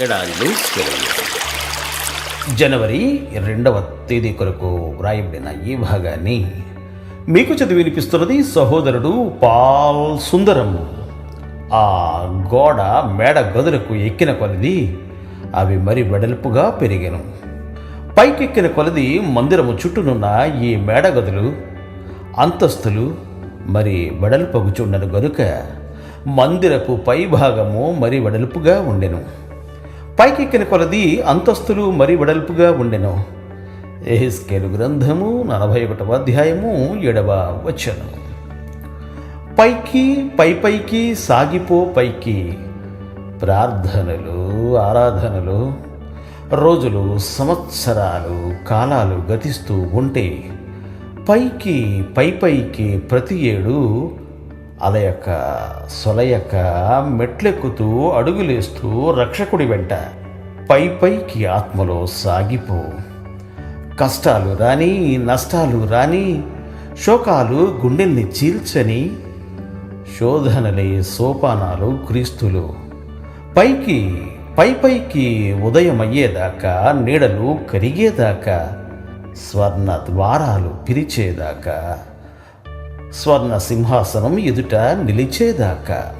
ఎడారిలో జనవరి రెండవ తేదీ కొరకు వ్రాయబడిన ఈ భాగాన్ని మీకు చదివి వినిపిస్తున్నది సహోదరుడు పాల్ సుందరం. ఆ గోడ మేడ గదులకు ఎక్కిన కొలది అవి మరి వెడల్పుగా పెరిగాను. పైకెక్కిన కొలది మందిరము చుట్టూనున్న ఈ మేడ గదులు అంతస్తులు మరి వెడల్పగుచుండను గనుక మందిరపు పై భాగము మరి వెడల్పుగా ఉండెను. పైకెక్కిన కొలది అంతస్తులు మరి వెడల్పుగా ఉండెను. ఎహిస్కేలు గ్రంథము నలభై ఒకటవ అధ్యాయము ఏడవ వచనం. పైకి పై పైకి సాగిపో పైకి. ప్రార్థనలు ఆరాధనలు రోజులు సంవత్సరాలు కాలాలు గతిస్తూ ఉంటే పైకి పై పైకి ప్రతి ఏడు అలా యొక్క సొల యొక్క మెట్లెక్కుతూ అడుగులేస్తూ రక్షకుడి వెంట పై పైకి ఆత్మలో సాగిపో. కష్టాలు రాని నష్టాలు రాని శోకాలు గుండెల్ని చీల్చని శోధనలే సోపానాలు క్రీస్తులు. పైకి పై పైకి ఉదయం అయ్యేదాకా నీడలు కరిగేదాకా స్వర్ణ ద్వారాలు పిరిచేదాకా స్వర్ణ సింహాసనం ఎదుట నిలిచేదాకా.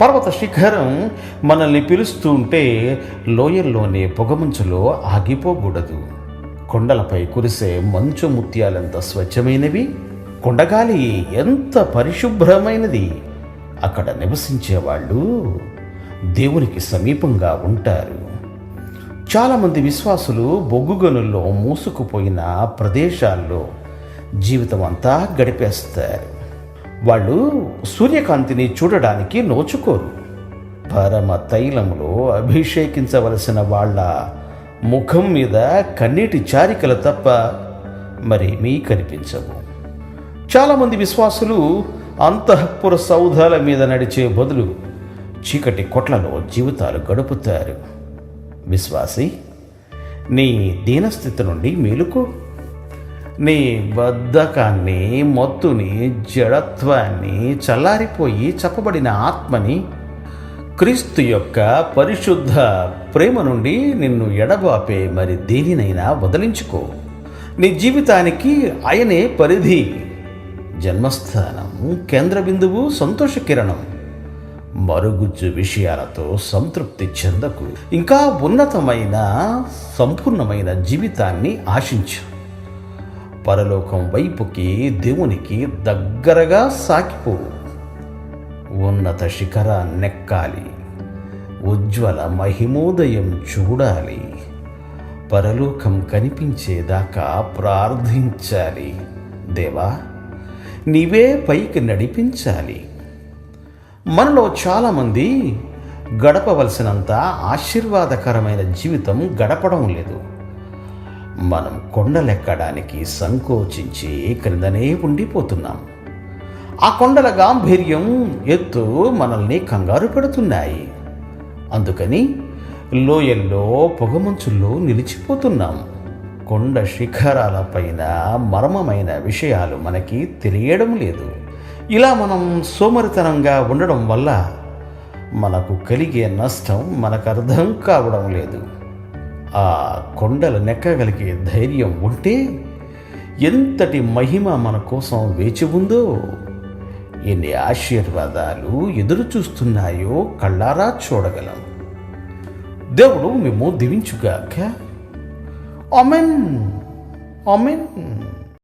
పర్వత శిఖరం మనల్ని పిలుస్తూ ఉంటే లోయల్లోనే పొగమంచులో ఆగిపోకూడదు. కొండలపై కురిసే మంచు ముత్యాలెంత స్వచ్ఛమైనవి. కొండగాలి ఎంత పరిశుభ్రమైనది. అక్కడ నివసించే వాళ్ళు దేవునికి సమీపంగా ఉంటారు. చాలామంది విశ్వాసులు బొగ్గుగనుల్లో మూసుకుపోయిన ప్రదేశాల్లో జీవితం అంతా గడిపేస్తారు వాళ్ళు సూర్యకాంతిని చూడడానికి నోచుకోరు. పరమ తైలంలో అభిషేకించవలసిన వాళ్ళ ముఖం మీద కన్నీటి చారికలు తప్ప మరేమీ కనిపించవు. చాలామంది విశ్వాసులు అంతఃపుర సౌధాల మీద నడిచే బదులు చీకటి కొట్లలో జీవితాలు గడుపుతారు. విశ్వాసి నీ దీనస్థితి నుండి మేలుకో. నీ బద్ధకాన్ని మొత్తుని జడత్వాన్ని చల్లారిపోయి చెప్పబడిన ఆత్మని క్రీస్తు యొక్క పరిశుద్ధ ప్రేమ నుండి నిన్ను ఎడబాపే. మరి దేనినైనా వదిలించుకో. నీ జీవితానికి ఆయనే పరిధి. జన్మస్థానం కేంద్ర బిందువు సంతోష కిరణం. మరుగుజ్జు విషయాలతో సంతృప్తి చెందకు. ఇంకా ఉన్నతమైన సంపూర్ణమైన జీవితాన్ని ఆశించు. పరలోకం వైపుకి దేవునికి దగ్గరగా సాకిపో. ఉన్నత శిఖరాన్నెక్కాలి ఉజ్వల మహిమోదయం చూడాలి. పరలోకం కనిపించేదాకా ప్రార్థించాలి. దేవా నీవే పైకి నడిపించాలి. మనలో చాలామంది గడపవలసినంత ఆశీర్వాదకరమైన జీవితం గడపడం లేదు. మనం కొండలెక్కడానికి సంకోచించి క్రిందనే ఉండిపోతున్నాం. ఆ కొండల గాంభీర్యం ఎత్తు మనల్ని కంగారు పెడుతున్నాయి. అందుకని లోయల్లో పొగమంచుల్లో నిలిచిపోతున్నాం. కొండ శిఖరాలపైన మర్మమైన విషయాలు మనకి తెలియడం లేదు. ఇలా మనం సోమరితనంగా ఉండడం వల్ల మనకు కలిగే నష్టం మనకు అర్థం కావడం లేదు. ఆ కొండలు నెక్కగలిగే ధైర్యం ఉంటే ఎంతటి మహిమ మన కోసం వేచి ఉందో ఎన్ని ఆశీర్వాదాలు ఎదురు చూస్తున్నాయో కళ్ళారా చూడగలం. దేవుడు మేము దివించుగాక. Amen amen